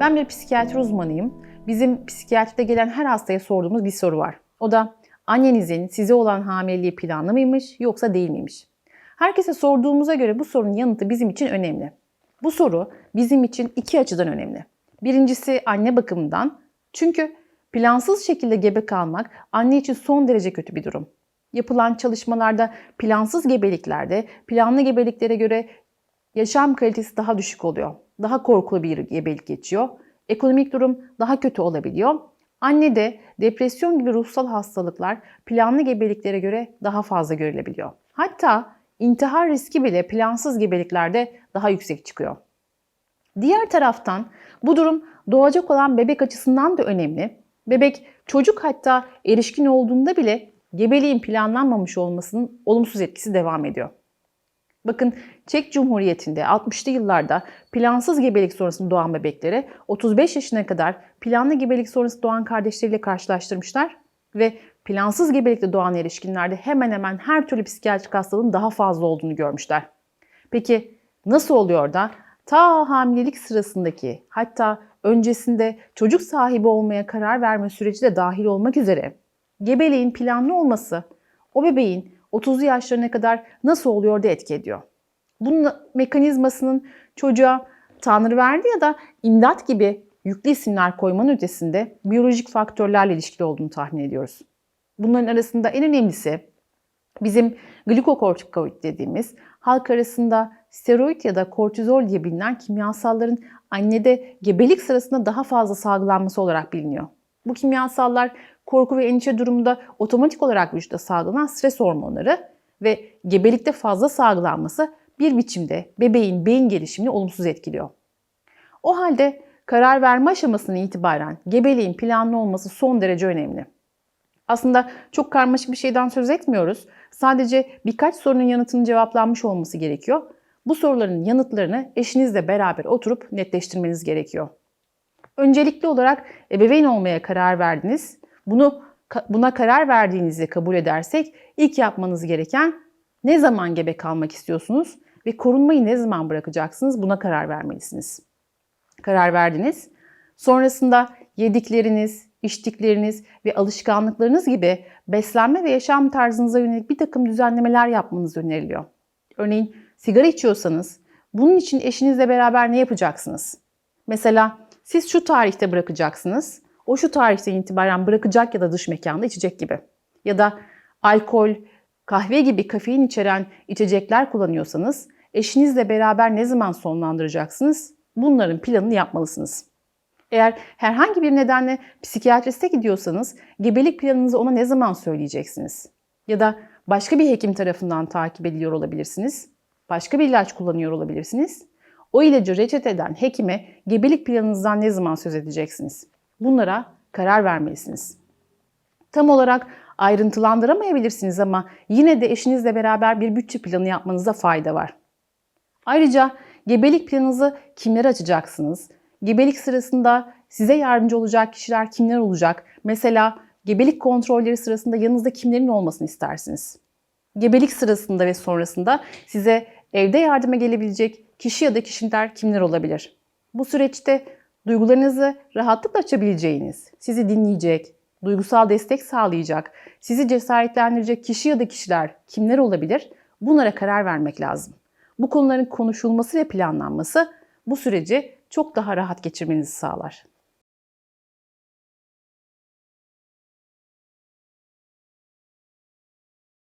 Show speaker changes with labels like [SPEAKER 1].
[SPEAKER 1] Ben bir psikiyatri uzmanıyım. Bizim psikiyatride gelen her hastaya sorduğumuz bir soru var. O da annenizin size olan hamileliği planlı mıymış yoksa değil miymiş? Herkese sorduğumuza göre bu sorunun yanıtı bizim için önemli. Bu soru bizim için iki açıdan önemli. Birincisi anne bakımından. Çünkü plansız şekilde gebe kalmak anne için son derece kötü bir durum. Yapılan çalışmalarda plansız gebeliklerde planlı gebeliklere göre yaşam kalitesi daha düşük oluyor. Daha korkulu bir gebelik geçiyor. Ekonomik durum daha kötü olabiliyor. Anne de depresyon gibi ruhsal hastalıklar planlı gebeliklere göre daha fazla görülebiliyor. Hatta intihar riski bile plansız gebeliklerde daha yüksek çıkıyor. Diğer taraftan bu durum doğacak olan bebek açısından da önemli. Bebek çocuk hatta erişkin olduğunda bile gebeliğin planlanmamış olmasının olumsuz etkisi devam ediyor. Bakın Çek Cumhuriyeti'nde 60'lı yıllarda plansız gebelik sonrasında doğan bebekleri 35 yaşına kadar planlı gebelik sonrası doğan kardeşleriyle karşılaştırmışlar ve plansız gebelikte doğan erişkinlerde hemen hemen her türlü psikiyatrik hastalığın daha fazla olduğunu görmüşler. Peki nasıl oluyor da ta hamilelik sırasındaki hatta öncesinde çocuk sahibi olmaya karar verme süreci de dahil olmak üzere gebeliğin planlı olması o bebeğin 30'lu yaşlarına kadar nasıl oluyor da etki ediyor. Bunun mekanizmasının çocuğa tanrı verdi ya da imdat gibi yüklü isimler koymanın ötesinde biyolojik faktörlerle ilişkili olduğunu tahmin ediyoruz. Bunların arasında en önemlisi bizim glikokortikoid dediğimiz halk arasında steroid ya da kortizol diye bilinen kimyasalların annede gebelik sırasında daha fazla salgılanması olarak biliniyor. Bu kimyasallar korku ve endişe durumunda otomatik olarak vücutta salgılanan stres hormonları ve gebelikte fazla salgılanması bir biçimde bebeğin beyin gelişimini olumsuz etkiliyor. O halde karar verme aşamasından itibaren gebeliğin planlı olması son derece önemli. Aslında çok karmaşık bir şeyden söz etmiyoruz. Sadece birkaç sorunun yanıtının cevaplanmış olması gerekiyor. Bu soruların yanıtlarını eşinizle beraber oturup netleştirmeniz gerekiyor. Öncelikli olarak ebeveyn olmaya karar verdiniz. Bunu buna karar verdiğinizi kabul edersek ilk yapmanız gereken ne zaman gebe kalmak istiyorsunuz ve korunmayı ne zaman bırakacaksınız buna karar vermelisiniz. Karar verdiniz. Sonrasında yedikleriniz, içtikleriniz ve alışkanlıklarınız gibi beslenme ve yaşam tarzınıza yönelik bir takım düzenlemeler yapmanız öneriliyor. Örneğin sigara içiyorsanız bunun için eşinizle beraber ne yapacaksınız? Mesela siz şu tarihte bırakacaksınız, o şu tarihten itibaren bırakacak ya da dış mekanda içecek gibi. Ya da alkol, kahve gibi kafein içeren içecekler kullanıyorsanız eşinizle beraber ne zaman sonlandıracaksınız? Bunların planını yapmalısınız. Eğer herhangi bir nedenle psikiyatriste gidiyorsanız gebelik planınızı ona ne zaman söyleyeceksiniz? Ya da başka bir hekim tarafından takip ediliyor olabilirsiniz. Başka bir ilaç kullanıyor olabilirsiniz. O ilacı reçete eden hekime gebelik planınızdan ne zaman söz edeceksiniz? Bunlara karar vermelisiniz. Tam olarak ayrıntılandıramayabilirsiniz ama yine de eşinizle beraber bir bütçe planı yapmanıza fayda var. Ayrıca gebelik planınızı kimlere açacaksınız? Gebelik sırasında size yardımcı olacak kişiler kimler olacak? Mesela gebelik kontrolleri sırasında yanınızda kimlerin olmasını istersiniz? Gebelik sırasında ve sonrasında size evde yardıma gelebilecek kişi ya da kişiler kimler olabilir? Bu süreçte duygularınızı rahatlıkla açabileceğiniz, sizi dinleyecek, duygusal destek sağlayacak, sizi cesaretlendirecek kişi ya da kişiler kimler olabilir? Bunlara karar vermek lazım. Bu konuların konuşulması ve planlanması bu süreci çok daha rahat geçirmenizi sağlar.